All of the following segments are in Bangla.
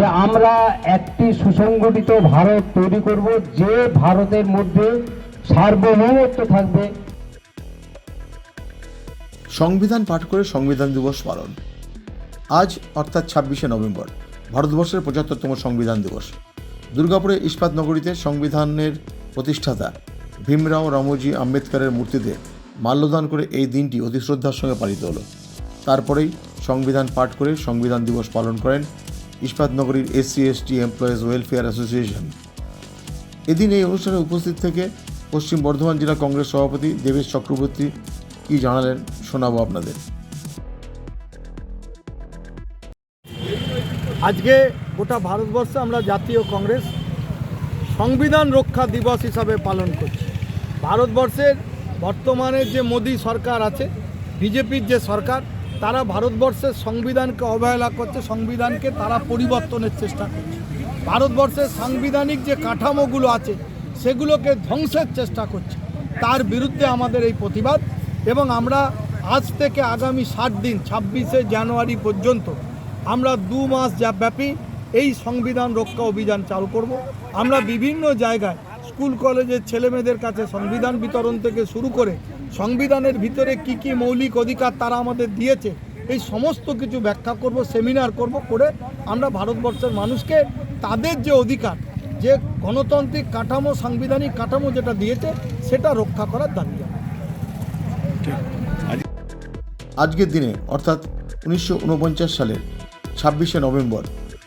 যে আমরা একটি সুসংগঠিত ভারত তৈরি করব, যে ভারতের মধ্যে সার্বভৌমত্ব থাকবে। সংবিধান পাঠ করে সংবিধান দিবস পালন। আজ, অর্থাৎ ছাব্বিশে নভেম্বর, ভারতবর্ষের পঁচাত্তরতম সংবিধান দিবস। দুর্গাপুরে ইস্পাত নগরীতে সংবিধানের প্রতিষ্ঠাতা ভীমরাও রামজি আম্বেদকরের মূর্তিতে মাল্যদান করে এই দিনটি অতি শ্রদ্ধার সঙ্গে পালিত হলো। তারপরেই সংবিধান পাঠ করে সংবিধান দিবস পালন করেন ইস্পাত নগরীর SC, ST, employees welfare association. এদিন এই অনুষ্ঠানে উপস্থিত থেকে পশ্চিম বর্ধমান জেলা কংগ্রেস সভাপতি দেবেশ চক্রবর্তী কি জানালেন, শোনাবো আপনাদের। আজকে গোটা ভারতবর্ষে আমরা জাতীয় কংগ্রেস সংবিধান রক্ষা দিবস হিসাবে পালন করছি। ভারতবর্ষের বর্তমানে যে মোদী সরকার আছে, বিজেপির যে সরকার তারা ভারতবর্ষের সংবিধানকে অবহেলা করছে, সংবিধানকে তারা পরিবর্তনের চেষ্টা করছে। ভারতবর্ষের সাংবিধানিক যে কাঠামোগুলো আছে, সেগুলোকে ধ্বংসের চেষ্টা করছে। তার বিরুদ্ধে আমাদের এই প্রতিবাদ এবং আমরা আজ থেকে আগামী ষাট দিন, ছাব্বিশে জানুয়ারি পর্যন্ত আমরা দু মাস যা ব্যাপী এই সংবিধান রক্ষা অভিযান চালু করব। আমরা বিভিন্ন জায়গায়, স্কুল, কলেজের ছেলেমেয়েদের কাছে সংবিধান বিতরণ থেকে শুরু করে সংবিধানের ভিতরে কি কি মৌলিক অধিকার তারা আমাদের দিয়েছে, এই সমস্ত কিছু ব্যাখ্যা করব সেমিনার করব, করে আমরা ভারতবর্ষের মানুষকে তাদের যে অধিকার, যে গণতান্ত্রিক কাঠামো, সাংবিধানিক কাঠামো যেটা দিয়েছে, সেটা রক্ষা করার দাবি আজকের দিনে, অর্থাৎ উনিশশো সালের ছাব্বিশে নভেম্বর,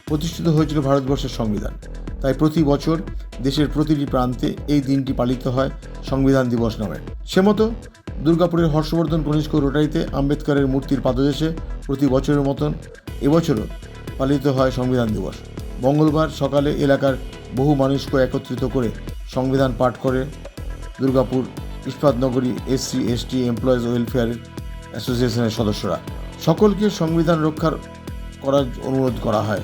প্রতিষ্ঠিত হয়েছিল ভারতবর্ষের সংবিধান। তাই প্রতি বছর দেশের প্রতিটি প্রান্তে এই দিনটি পালিত হয় সংবিধান দিবস নামে। সে মতো দুর্গাপুরের হর্ষবর্ধন কনিষ্ক রোটারিতে আম্বেদকরের মূর্তির পাদদেশে প্রতি বছরের মতন এবছরও পালিত হয় সংবিধান দিবস। মঙ্গলবার সকালে এলাকার বহু মানুষকে একত্রিত করে সংবিধান পাঠ করে দুর্গাপুর ইস্পাত নগরী এসসি, এসটি, এমপ্লয়িজ ওয়েলফেয়ার অ্যাসোসিয়েশনের সদস্যরা। সকলকে সংবিধান রক্ষার করার অনুরোধ করা হয়।